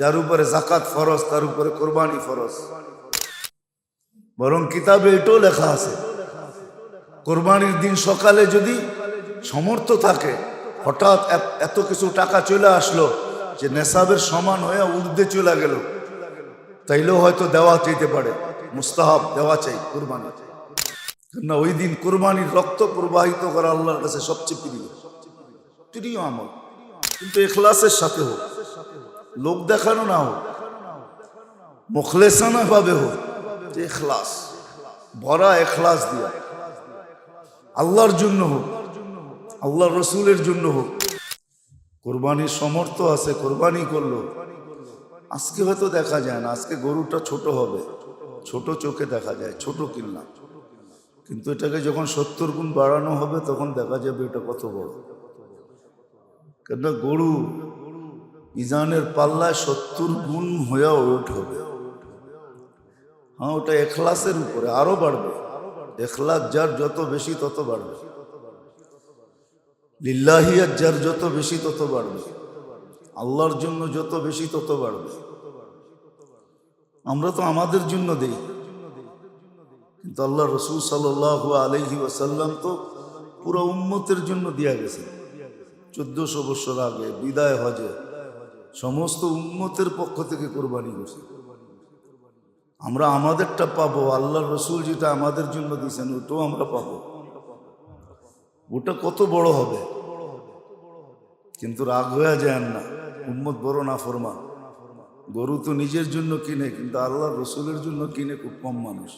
যার উপরে জাকাত ফরজ, তার উপরে কোরবানি ফরজ। বরং কিতাবে এটাও লেখা আছে, কোরবানির দিন সকালে যদি সমর্থ থাকে, হঠাৎ এত- কিছু টাকা চলে আসলো যে নেশাবের সমান হয়ে উর্ধে চলে গেল। তাইলেও হয়তো দেওয়া চাইতে পারে, মুস্তাহাব দেওয়া চাই কোরবানি। না ওই দিন কোরবানির রক্ত প্রবাহিত করা আল্লাহর কাছে সবচেয়ে প্রিয় প্রিয় আমল। কিন্তু এখলাসের সাথে হোক লোক দেখানো না হোক, মুখলেসানা ভাবে হোক, যে এখলাস, ভরা এখলাস দিয়া। আল্লাহর জন্য হোক আল্লাহ রসুলের জন্য হোক, কোরবানির সমর্থ আছে, কোরবানি করল। আজকে হয়তো দেখা যায় না, আজকে গরুটা ছোট হবে, ছোট চোখে দেখা যায়, ছোট কিনলাম কিন্তু এটাকে যখন সত্তর গুণ বাড়ানো হবে, তখন দেখা যাবে এটা কত বড়। কেন গরু ইজানের পাল্লায় সত্তর গুণ হয়ে হবে। হ্যাঁ ওটা এখলাসের উপরে আরও বাড়বে। এখলাস যার যত বেশি তত বাড়বে। লিল্লাহিয়ার যার যত বেশি তত বাড়বে। আল্লাহর জন্য যত বেশি তত বাড়বে। আমরা তো আমাদের জন্য দেই। কিন্তু আল্লাহ রসুল সাল আলহি ওয়াসাল্লাম তো পুরো উম্মতের জন্য দিয়া গেছে চোদ্দশো বছর আগে বিদায় হজে। সমস্ত উন্মতের পক্ষ থেকে কোরবানি করছে। আমরা আমাদেরটা পাবো আল্লাহ রসুল যেটা আমাদের জন্য দিয়েছেন, ওটাও আমরা পাবো। ওটা কত বড় হবে? কিন্তু রাগ হয়ে যায় না। উম্মত বড় না ফরমা গরু তো নিজের জন্য কিনে, কিন্তু আল্লাহ রসুলের জন্য কিনে খুব কম মানুষ।